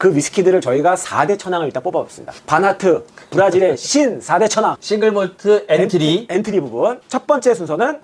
그 위스키들을 저희가 4대 천왕을 일단 뽑아봤습니다. 바나트, 브라질의 신 4대 천왕. 싱글 몰트 엔트리 엔트리 부분. 첫 번째 순서는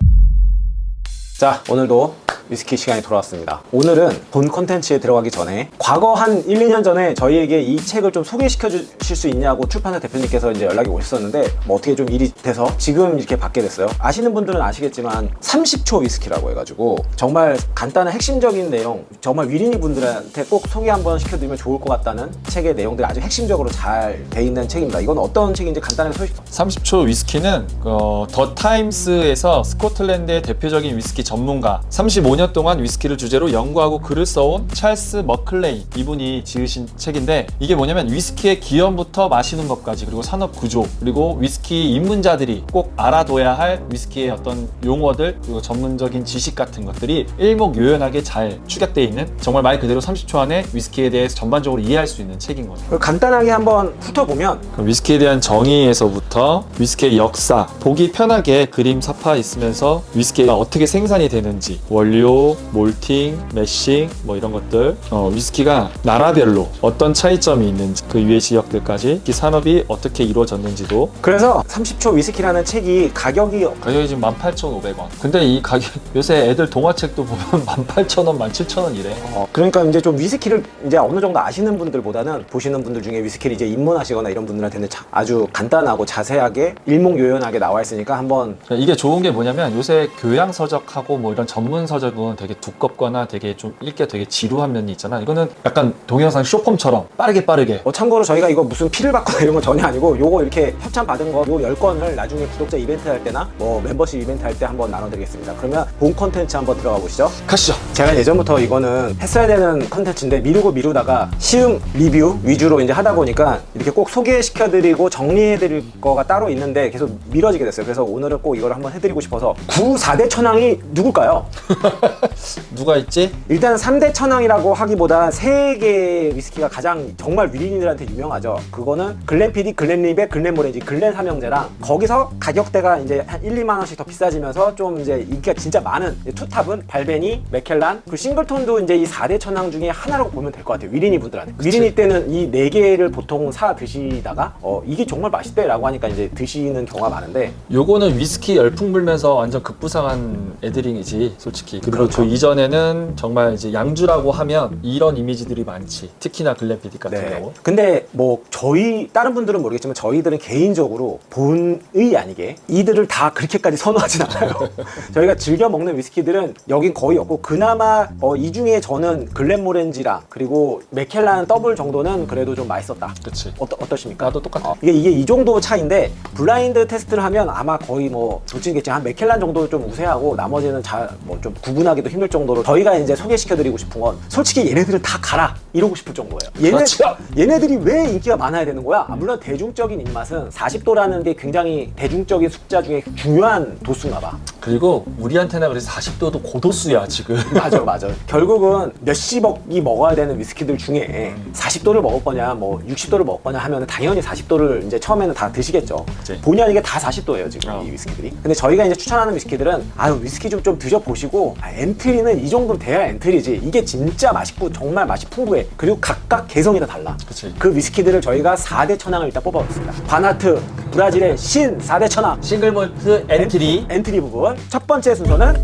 자, 오늘도 위스키 시간이 돌아왔습니다. 오늘은 본 컨텐츠에 들어가기 전에 과거 한 1, 2년 전에 저희에게 이 책을 좀 소개시켜 주실 수 있냐고 출판사 대표님께서 이제 연락이 오셨었는데 뭐 어떻게 좀 일이 돼서 지금 이렇게 받게 됐어요. 아시는 분들은 아시겠지만 30초 위스키라고 해가지고 정말 간단한 핵심적인 내용 정말 위린이 분들한테 꼭 소개 한번 시켜드리면 좋을 것 같다는 책의 내용들이 아주 핵심적으로 잘 돼 있는 책입니다. 이건 어떤 책인지 간단하게 소식 30초 위스키는 어, 더 타임스에서 스코틀랜드의 대표적인 위스키 전문가 35년 동안 위스키를 주제로 연구하고 글을 써온 찰스 머클레이 이분이 지으신 책인데 이게 뭐냐면 위스키의 기원부터 마시는 것까지 그리고 산업 구조 그리고 위스키 입문자들이 꼭 알아둬야 할 위스키의 어떤 용어들 그리고 전문적인 지식 같은 것들이 일목요연하게 잘 축약되어 있는 정말 말 그대로 30초 안에 위스키에 대해서 전반적으로 이해할 수 있는 책인 거죠. 간단하게 한번 훑어보면 위스키에 대한 정의에서부터 위스키의 역사, 보기 편하게 그림 사파 있으면서 위스키가 어떻게 생산이 되는지, 원료, 몰팅, 매싱, 뭐 이런 것들, 어, 위스키가 나라별로 어떤 차이점이 있는지, 그 위의 지역들까지 이 산업이 어떻게 이루어졌는지도 그래서 30초 위스키라는 책이 가격이 가격이 지금 18,500원. 근데 이 가격 요새 애들 동화책도 보면 18,000원, 17,000원 이래. 어, 그러니까 이제 좀 위스키를 이제 어느 정도 아시는 분들보다는 보시는 분들 중에 위스키를 이제 입문하시거나 이런 분들한테는 자- 아주 간단하고 자세하게 일목요연하게 나와 있으니까 한번 이게 좋은 게 뭐냐면 요새 교양 서적하고 뭐 이런 전문 서적 은 되게 두껍거나 되게 좀 읽기 되게 지루한 면이 있잖아. 이거는 약간 동영상 쇼폼처럼 빠르게 빠르게 어, 참고로 저희가 이거 무슨 피를 받거나 이런 건 전혀 아니고 요거 이렇게 협찬 받은 거 요 10건을 나중에 구독자 이벤트 할 때나 뭐 멤버십 이벤트 할 때 한번 나눠드리겠습니다. 그러면 본 컨텐츠 한번 들어가 보시죠. 가시죠. 제가 예전부터 이거는 했어야 되는 컨텐츠인데 미루고 미루다가 시음 리뷰 위주로 이제 하다 보니까 이렇게 꼭 소개시켜드리고 정리해드릴 거가 따로 있는데 계속 미뤄지게 됐어요. 그래서 오늘은 꼭 이걸 한번 해드리고 싶어서 구 4대 천왕이 누굴까요? 누가 있지? 일단 3대 천왕이라고 하기보다 세 개의 위스키가 가장 정말 위린이들한테 유명하죠. 그거는 글렌피디, 글렌립의 글렌모렌지, 글렌 삼형제랑 거기서 가격대가 이제 한 1, 2만 원씩 더 비싸지면서 좀 이제 인기가 진짜 많은 이제 투탑은 발베니, 맥켈란, 그 싱글톤도 이제 이 4대 천왕 중에 하나라고 보면 될 것 같아요. 위린이 분들한테. 위린이 때는 이 네 개를 보통 사 드시다가 어 이게 정말 맛있대라고 하니까 이제 드시는 경우가 많은데 요거는 위스키 열풍 불면서 완전 급부상한 애들이지 솔직히 그리고 그렇죠. 그 이전에는 정말 이제 양주라고 하면 이런 이미지들이 많지 특히나 글렌피디 같은 네. 경우 근데 뭐 저희 다른 분들은 모르겠지만 저희들은 개인적으로 본의 아니게 이들을 다 그렇게까지 선호하진 않아요. 저희가 즐겨 먹는 위스키들은 여긴 거의 없고 그나마 어, 이 중에 저는 글렌모렌지랑 그리고 맥켈란 더블 정도는 그래도 좀 맛있었다. 그치 어떠, 어떠십니까? 나도 똑같아 이게 이게 이 정도 차인데 블라인드 테스트를 하면 아마 거의 뭐 도치겠지만 한 맥켈란 정도 좀 우세하고 나머지는 잘 뭐 좀 구분하기 도 힘들 정도로 저희가 이제 소개시켜드리고 싶은 건 솔직히 얘네들은 다 가라 이러고 싶을 정도예요. 얘네 그렇죠. 얘네들이 왜 인기가 많아야 되는 거야? 아, 물론 대중적인 입맛은 40도라는 게 굉장히 대중적인 숫자 중에 중요한 도수인가 봐. 그리고 우리한테나 그래서 40도도 고도수야 지금 맞아, 맞아. 결국은 몇십억이 먹어야 되는 위스키들 중에 40도를 먹을 거냐, 뭐 60도를 먹을 거냐 하면 당연히 40도를 이제 처음에는 다 드시겠죠. 그치. 본의 아니게 다 40도예요, 지금 어. 이 위스키들이. 근데 저희가 이제 추천하는 위스키들은 아유, 위스키 좀, 좀 드셔보시고 아, 엔트리는 이 정도는 돼야 엔트리지. 이게 진짜 맛있고 정말 맛이 풍부해. 그리고 각각 개성이 다 달라. 그치. 그 위스키들을 저희가 4대 천왕을 일단 뽑아봤습니다. 바나트, 브라질의 신 4대 천왕. 싱글 몰트 엔트리 엔트리 부분. 첫 번째 순서는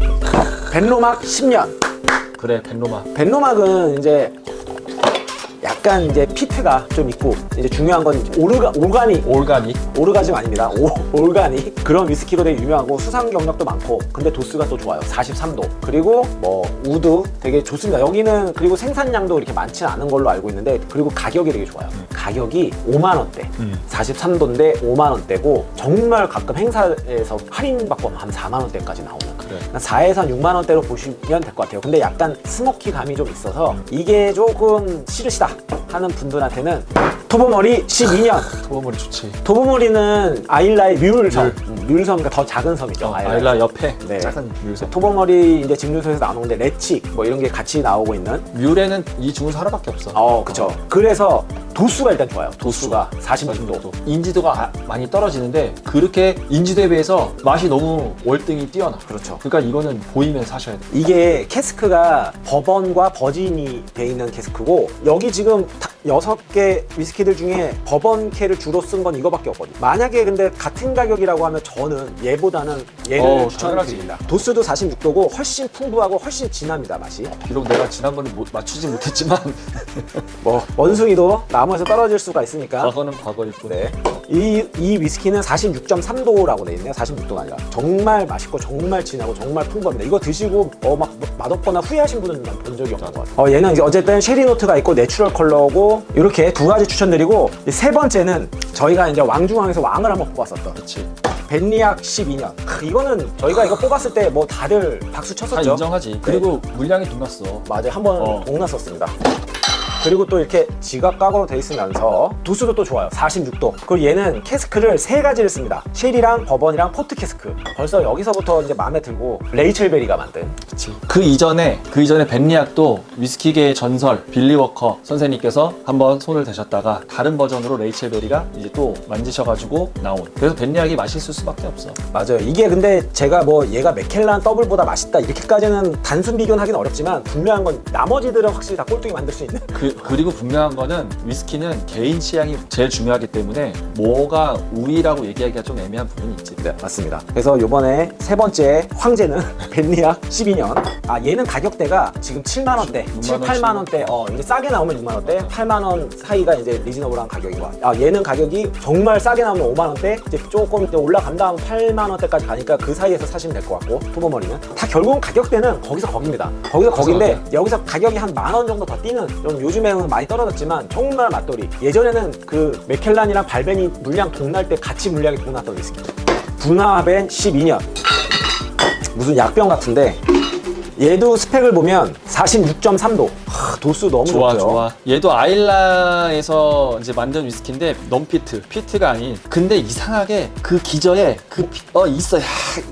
벤로막 10년. 그래 벤로마 벤로막은 이제 약간 이제 피트가 좀 있고 이제 중요한 건 오르가 오르가닉 올가닉 오르가즘 아닙니다. 오, 올가닉 그런 위스키로 되게 유명하고 수상 경력도 많고 근데 도수가 또 좋아요. 43도. 그리고 뭐 우드 되게 좋습니다. 여기는 그리고 생산량도 이렇게 많지는 않은 걸로 알고 있는데 그리고 가격이 되게 좋아요. 가격이 5만 원대. 음. 43도인데 5만 원대고 정말 가끔 행사에서 할인 받고 한 4만 원대까지 나오는 그래 4에서 한 6만 원대로 보시면 될 것 같아요. 근데 약간 스모키 감이 좀 있어서 이게 조금 싫으시다 하는 분들한테는 토보머리 12년. 토보머리 좋지 토보머리는 아일라의 뮬섬, 음, 뮬섬과 더 작은 섬이죠. 어, 아일라 옆에 네. 작은 뮬섬 토보머리 이제 증류소에서 나오는데 레칙 뭐 이런 게 같이 나오고 있는. 뮬에는 이 중에서 하나밖에 없어 어, 그쵸. 그래서 도수가 일단 좋아요. 도수가 46도. 인지도가 아- 많이 떨어지는데 그렇게 인지도에 비해서 맛이 너무 월등히 뛰어나 그렇죠. 그러니까 이거는 보이면 사셔야 돼 이게 캐스크가 버번과 버진이 돼 있는 캐스크고 여기 지금 다- 여섯 개 위스키들 중에 버번캐를 주로 쓴 건 이거밖에 없거든요. 만약에 근데 같은 가격이라고 하면 저는 얘보다는 얘를 어, 추천드립니다. 도수도 46도고 훨씬 풍부하고 훨씬 진합니다 맛이. 비록 내가 지난번에 못- 맞추지 못했지만 뭐 원숭이도 나무에서 떨어질 수가 있으니까. 과거는 과거일 뿐. 네. 이, 이 위스키는 46.3도라고 돼 있네요. 46도가 아니라. 정말 맛있고 정말 진하고 정말 풍부합니다. 이거 드시고 어, 막 맛없거나 후회하신 분은 난 본 적이 없는 것 같아요. 어, 얘는 이제 어쨌든 쉐리 노트가 있고 내추럴 컬러고 이렇게 두 가지 추천드리고 이세 번째는 저희가 이제 왕중왕에서 왕을 한번 뽑았었던 그렇지. 벤리악 12년. 크, 이거는 저희가 이거 뽑았을 때 뭐 다들 박수 다 쳤었죠. 인정하지. 그리고 물량이 돋났어. 맞아요. 한번 어. 동났었습니다. 그리고 또 이렇게 지각각으로 돼 있으면서 도수도 또 좋아요. 46도. 그리고 얘는 캐스크를 세 가지를 씁니다. 쉘이랑 버번이랑 포트 캐스크. 벌써 여기서부터 이제 마음에 들고 레이첼 베리가 만든 그치. 그 이전에 그 이전에 벤리악도 위스키계의 전설 빌리 워커 선생님께서 한번 손을 대셨다가 다른 버전으로 레이첼 베리가 이제 또 만지셔가지고 나온. 그래서 벤리악이 맛있을 수밖에 없어. 맞아요. 이게 근데 제가 뭐 얘가 맥켈란 더블보다 맛있다 이렇게까지는 단순 비교는 하긴 어렵지만 분명한 건 나머지들은 확실히 다 꼴뚜기 만들 수 있는 그, 그리고 분명한 거는 위스키는 개인 취향이 제일 중요하기 때문에 뭐가 우위라고 얘기하기가 좀 애매한 부분이 있지. 네, 맞습니다. 그래서 요번에 세 번째 황제는 벤리악 12년. 아, 얘는 가격대가 지금 7만 원대, 6만 7, 원, 8만 원대. 어, 이제 싸게 나오면 6만 원대, 8만 원 사이가 이제 리즈너블한 가격인 것 같아요. 아, 얘는 가격이 정말 싸게 나오면 5만 원대, 이제 조금 이제 올라간 다음 8만 원대까지 가니까 그 사이에서 사시면 될 것 같고, 투버머리는. 다 결국은 가격대는 거기서 거기입니다. 거기서 거긴데, 여기서 가격이 한 만 원 정도 더 뛰는, 좀 요즘 에는 많이 떨어졌지만, 정말 맛돌이. 예전에는 그 맥켈란이랑 발벤이 물량 동날 때 같이 물량이 동났던 위스키. 분화벤 12년. 무슨 약병 같은데 얘도 스펙을 보면 46.3도 도수 너무 좋아 좋죠. 좋아 얘도 아일라에서 이제 만든 위스키인데 넌 피트 피트가 아닌 근데 이상하게 그 기저에 그 어 있어 야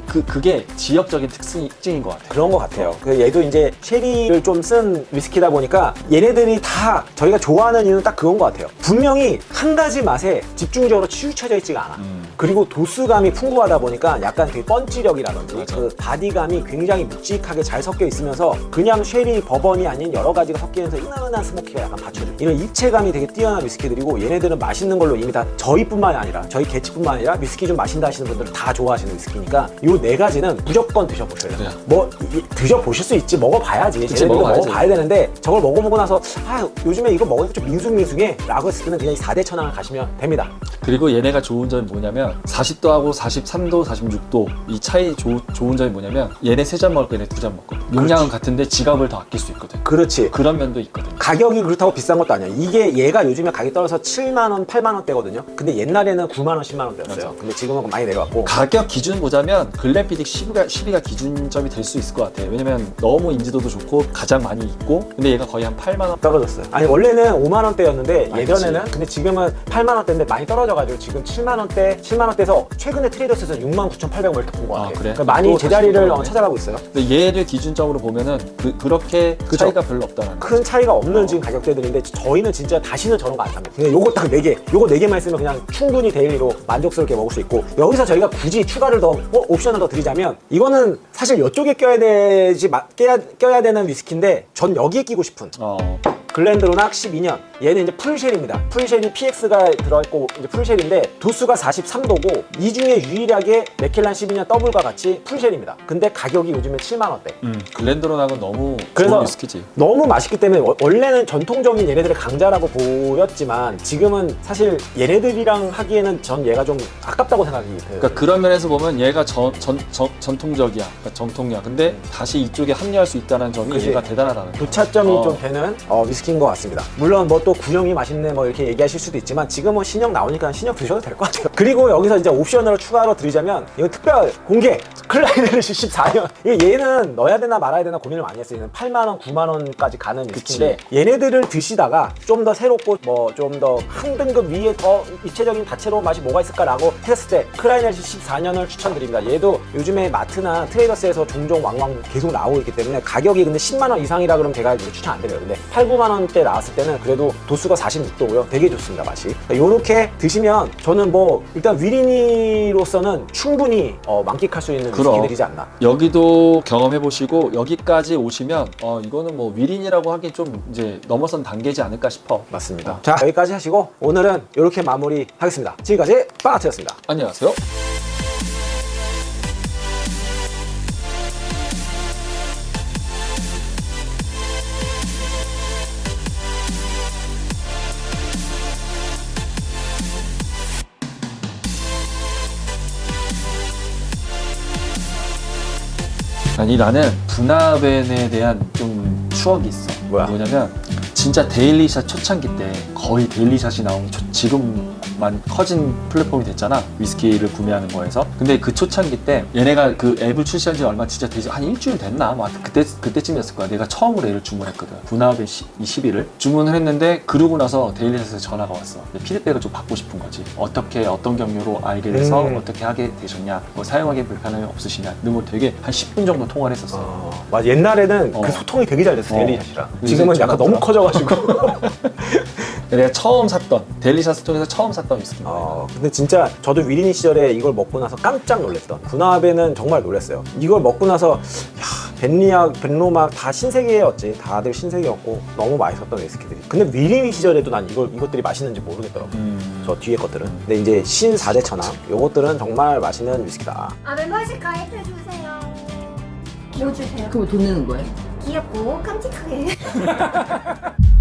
그 그게 지역적인 특징, 특징인 것 같아 그런 것 같아요. 그 얘도 이제 쉐리를 좀 쓴 위스키다 보니까 얘네들이 다 저희가 좋아하는 이유는 딱 그건 것 같아요. 분명히 한 가지 맛에 집중적으로 치우쳐져 있지가 않아. 음. 그리고 도수감이 풍부하다 보니까 약간 그 펀치력이라든지 맞아. 그 바디감이 굉장히 묵직하게 잘 섞여 있으면서 그냥 쉐리 버번이 아닌 여러 가지가 섞 이면서 은은한 스모키가 약간 받쳐줘. 이런 입체감이 되게 뛰어난 위스키들이고 얘네들은 맛있는 걸로 이미 다 저희뿐만이 아니라 저희 개치뿐만 아니라 위스키 좀 마신다 하시는 분들은 다 좋아하시는 위스키니까 요 네 가지는 무조건 드셔보셔야 돼요. 그래요. 뭐 이- 드셔보실 수 있지 먹어봐야지. 그치, 쟤네들도 먹어봐야지. 먹어봐야 되는데 저걸 먹어보고 나서 아 요즘에 이거 먹으니까 좀 밍숭밍숭해 라고 했을 때는 그냥 이 4대 천왕을 가시면 됩니다. 그리고 얘네가 좋은 점이 뭐냐면 40도하고 43도 46도 이 차이 조- 좋은 점이 뭐냐면 얘네 세 잔 먹을 거 얘네 두 잔 먹거든 용량은 같은데 지갑을 더 아낄 수 있거든 그렇지. 그런 면도 있거든 가격이 그렇다고 비싼 것도 아니야. 이게 얘가 요즘에 가격이 떨어져서 7만 원, 8만 원대거든요. 근데 옛날에는 9만 원, 10만 원대였어요. 맞아. 근데 지금은 많이 내려갔고. 가격 기준 보자면 글램피딕 10위가, 10위가 기준점이 될 수 있을 것 같아 왜냐면 너무 인지도도 좋고 가장 많이 있고 근데 얘가 거의 한 8만 원 떨어졌어요. 아니 원래는 5만 원대였는데 아, 예전에는 근데 지금은 8만 원대인데 많이 떨어져가지고 지금 7만 원대, 7만 원대에서 최근에 트레이더스에서 6만 9,800원 이렇게 본것 아, 같아요. 그래? 그러니까 많이 또 제자리를 어. 찾아가고 있어요. 근데 얘를 기준점으로 보면은 그, 그렇게 그죠. 차이가 별로 없다는 거큰 차이가 없는 어. 지금 가격대들인데 저희는 진짜 다시는 저런 거 안 삽니다. 그냥 요거 딱 4개, 요거 4개만 있으면 그냥 충분히 데일리로 만족스럽게 먹을 수 있고 여기서 저희가 굳이 추가를 더 어, 옵션을 더 드리자면 이거는 사실 이쪽에 껴야 되지 마- 껴야, 껴야 되는 위스키인데 전 여기에 끼고 싶은 어. 글렌드로낙 12년 얘는 이제 풀쉘입니다 풀쉘이 PX가 들어있고 이제 풀쉘인데 도수가 43도고 이 중에 유일하게 맥켈란 12년 더블과 같이 풀쉘입니다 근데 가격이 요즘에 7만 원대 음, 글렌드론하고는 너무 그래서 좋은 위스키지 너무 맛있기 때문에 워- 원래는 전통적인 얘네들의 강자라고 보였지만 지금은 사실 얘네들이랑 하기에는 전 얘가 좀 아깝다고 생각이 돼요. 그러니까 그런 면에서 보면 얘가 전, 전, 전, 전통적이야 그러니까 정통이야 근데 다시 이쪽에 합류할 수 있다는 점이 그치. 얘가 대단하다는 거 교차점이 어. 좀 되는 어, 위스키인 것 같습니다. 물론 뭐 또 구형이 맛있네 뭐 이렇게 얘기하실 수도 있지만 지금은 신형 나오니까 신형 드셔도 될 것 같아요. 그리고 여기서 이제 옵션으로 추가로 드리자면 이거 특별 공개 클라이네르시 14년 이거 얘는 넣어야 되나 말아야 되나 고민을 많이 했어요. 얘는 8만 원, 9만 원까지 가는 위스키인데 얘네들을 드시다가 좀 더 새롭고 뭐 좀 더 한 등급 위에 더 입체적인 다채로운 맛이 뭐가 있을까라고 했을 때 클라이네르시 14년을 추천드립니다. 얘도 요즘에 마트나 트레이더스에서 종종 왕왕 계속 나오고 있기 때문에 가격이 근데 10만 원 이상이라 그러면 제가 추천 안 드려요. 근데 8, 9만 원대 나왔을 때는 그래도 도수가 46도고요. 되게 좋습니다, 맛이. 이렇게 드시면 저는 뭐 일단 위린이로서는 충분히 어, 만끽할 수 있는 그럼. 위스키들이지 않나. 여기도 경험해 보시고 여기까지 오시면 어 이거는 뭐 위린이라고 하기 좀 이제 넘어선 단계지 않을까 싶어. 맞습니다. 자, 여기까지 하시고 오늘은 이렇게 마무리하겠습니다. 지금까지 빠아트였습니다. 안녕하세요. 아니 나는 분화벤에 대한 좀 추억이 있어. 뭐야? 뭐냐면 진짜 데일리샷 초창기 때 거의 데일리샷이 나온 초- 지금 만 커진 플랫폼이 됐잖아 위스키를 구매하는 거에서 근데 그 초창기 때 얘네가 그 앱을 출시한 지 얼마 진짜 되지 한 일주일 됐나 뭐 그때 그때쯤이었을 거야 내가 처음으로 얘를 주문했거든 분화벤 11을 주문을 했는데 그러고 나서 데일리샷에서 전화가 왔어 피드백을 좀 받고 싶은 거지 어떻게 어떤 경로로 알게 돼서 음. 어떻게 하게 되셨냐 뭐 사용하기 불편함이 없으시냐 근데 뭐 되게 한 10분 정도 통화를 했었어 어, 맞아. 옛날에는 어. 그 소통이 되게 잘 됐어, 어. 데일리샷이랑. 지금은 약간 너무 커져가지고. 내가 처음 샀던 데일리샷 스토어에서 처음 샀던 위스키 어, 근데 진짜 저도 위린이 시절에 이걸 먹고 나서 깜짝 놀랐던 분화배는 정말 놀랐어요. 이걸 먹고 나서 야 벤리악, 벤로막 다 신세계였지. 다들 신세계였고 너무 맛있었던 위스키들이. 근데 위린이 시절에도 난 이걸 이것들이 맛있는지 모르겠더라고. 음. 저 뒤에 것들은. 근데 이제 신 4대 천왕 요것들은 정말 맛있는 위스키다. 아 멤버십 가입해주세요. 뭐 주세요? 그럼 돈 내는 거예요? 귀엽고 깜찍하게.